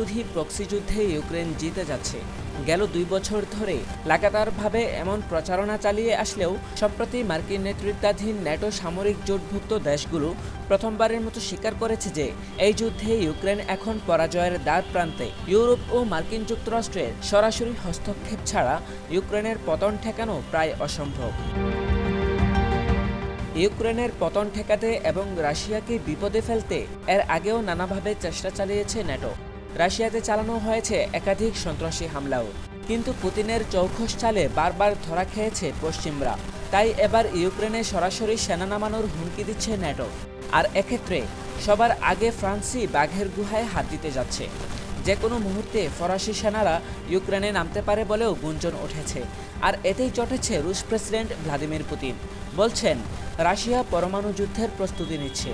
বিরোধী প্রক্সি যুদ্ধে ইউক্রেন জিতে যাচ্ছে। গেল দুই বছর ধরে লাগাতারভাবে এমন প্রচারণা চালিয়ে আসলেও, সম্প্রতি মার্কিন নেতৃত্বাধীন ন্যাটো সামরিক জোটভুক্ত দেশগুলো প্রথমবারের মতো স্বীকার করেছে যে, এই যুদ্ধে ইউক্রেন এখন পরাজয়ের দ্বার প্রান্তে। ইউরোপ ও মার্কিন যুক্তরাষ্ট্রের সরাসরি হস্তক্ষেপ ছাড়া ইউক্রেনের পতন ঠেকানো প্রায় অসম্ভব। ইউক্রেনের পতন ঠেকাতে এবং রাশিয়াকে বিপদে ফেলতে এর আগেও নানাভাবে চেষ্টা চালিয়েছে ন্যাটো। রাশিয়াতে চালানো হয়েছে একাধিক সন্ত্রাসী হামলাও। কিন্তু পুতিনের চৌখস চালে বারবার ধরা খেয়েছে পশ্চিমরা। তাই এবার ইউক্রেনে সরাসরি সেনা নামানোর হুমকি দিচ্ছে ন্যাটো। আর এক্ষেত্রে সবার আগে ফ্রান্সই বাঘের গুহায় হাত দিতে যাচ্ছে। যে কোনো মুহূর্তে ফরাসি সেনারা ইউক্রেনে নামতে পারে বলেও গুঞ্জন উঠেছে আর এতেই চটেছে রুশ প্রেসিডেন্ট ভ্লাদিমির পুতিন। বলছেন, রাশিয়া পরমাণু যুদ্ধের প্রস্তুতি নিচ্ছে।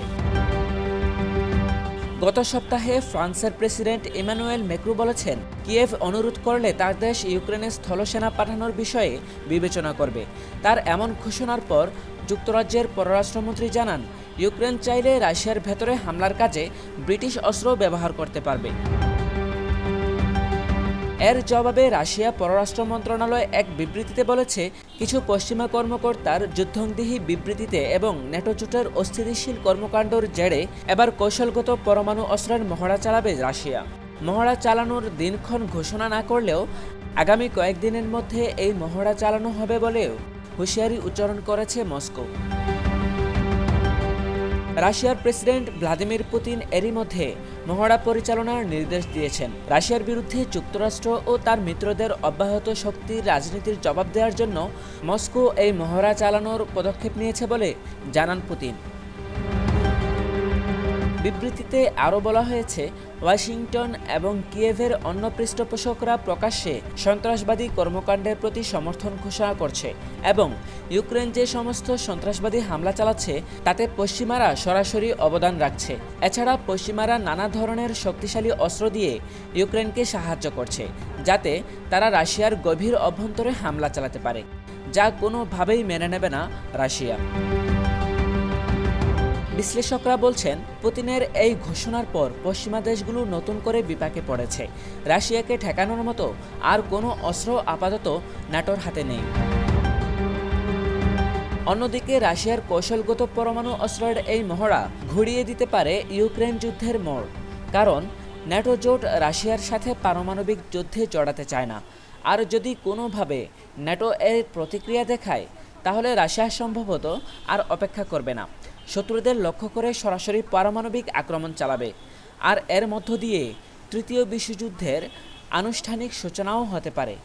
গত সপ্তাহে ফ্রান্সের প্রেসিডেন্ট ইমানুয়েল মেক্রু বলেছেন, কিয়েভ অনুরোধ করলে তার দেশ ইউক্রেনে স্থলসেনা পাঠানোর বিষয়ে বিবেচনা করবে। তার এমন ঘোষণার পর যুক্তরাজ্যের পররাষ্ট্রমন্ত্রী জানান, ইউক্রেন চাইলে রাশিয়ার ভেতরে হামলার কাজে ব্রিটিশ অস্ত্র ব্যবহার করতে পারবে। এর জবাবে রাশিয়া পররাষ্ট্র মন্ত্রণালয় এক বিবৃতিতে বলেছে, কিছু পশ্চিমা কর্মকর্তার যুদ্ধংদেহী বিবৃতিতে এবং নেটো জোটের অস্থিতিশীল কর্মকাণ্ডর জেরে এবার কৌশলগত পরমাণু অস্ত্রের মহড়া চালাবে রাশিয়া। মহড়া চালানোর দিনক্ষণ ঘোষণা না করলেও আগামী কয়েকদিনের মধ্যে এই মহড়া চালানো হবে বলেও হুঁশিয়ারি উচ্চারণ করেছে মস্কো। রাশিয়ার প্রেসিডেন্ট ভ্লাদিমির পুতিন এরই মধ্যে মহড়া পরিচালনার নির্দেশ দিয়েছেন। রাশিয়ার বিরুদ্ধে যুক্তরাষ্ট্র ও তার মিত্রদের অব্যাহত শক্তির রাজনীতির জবাব দেওয়ার জন্য মস্কো এই মহড়া চালানোর পদক্ষেপ নিয়েছে বলে জানান পুতিন। বিবৃতিতে আরও বলা হয়েছে, ওয়াশিংটন এবং কিয়েভের অন্য পৃষ্ঠপোষকরা প্রকাশ্যে সন্ত্রাসবাদী কর্মকাণ্ডের প্রতি সমর্থন ঘোষণা করছে এবং ইউক্রেন যে সমস্ত সন্ত্রাসবাদী হামলা চালাচ্ছে, তাতে পশ্চিমারা সরাসরি অবদান রাখছে। এছাড়া পশ্চিমারা নানা ধরনের শক্তিশালী অস্ত্র দিয়ে ইউক্রেনকে সাহায্য করছে, যাতে তারা রাশিয়ার গভীর অভ্যন্তরে হামলা চালাতে পারে, যা কোনোভাবেই মেনে নেবে না রাশিয়া। বিশ্লেষকরা বলছেন, পুতিনের এই ঘোষণার পর পশ্চিমা দেশগুলো নতুন করে বিপাকে পড়েছে। রাশিয়াকে ঠেকানোর মতো আর কোনো অস্ত্র আপাতত ন্যাটোর হাতে নেই। অন্যদিকে, রাশিয়ার কৌশলগত পরমাণু অস্ত্রের এই মহড়া ঘুরিয়ে দিতে পারে ইউক্রেন যুদ্ধের মোড়। কারণ, ন্যাটো জোট রাশিয়ার সাথে পারমাণবিক যুদ্ধে জড়াতে চায় না। আর যদি কোনোভাবে ন্যাটো এর প্রতিক্রিয়া দেখায়, তাহলে রাশিয়া সম্ভবত আর অপেক্ষা করবে না। শত্রুদের লক্ষ্য করে সরাসরি পারমাণবিক আক্রমণ চালাবে। আর এর মধ্য দিয়ে তৃতীয় বিশ্বযুদ্ধের আনুষ্ঠানিক সূচনাও হতে পারে।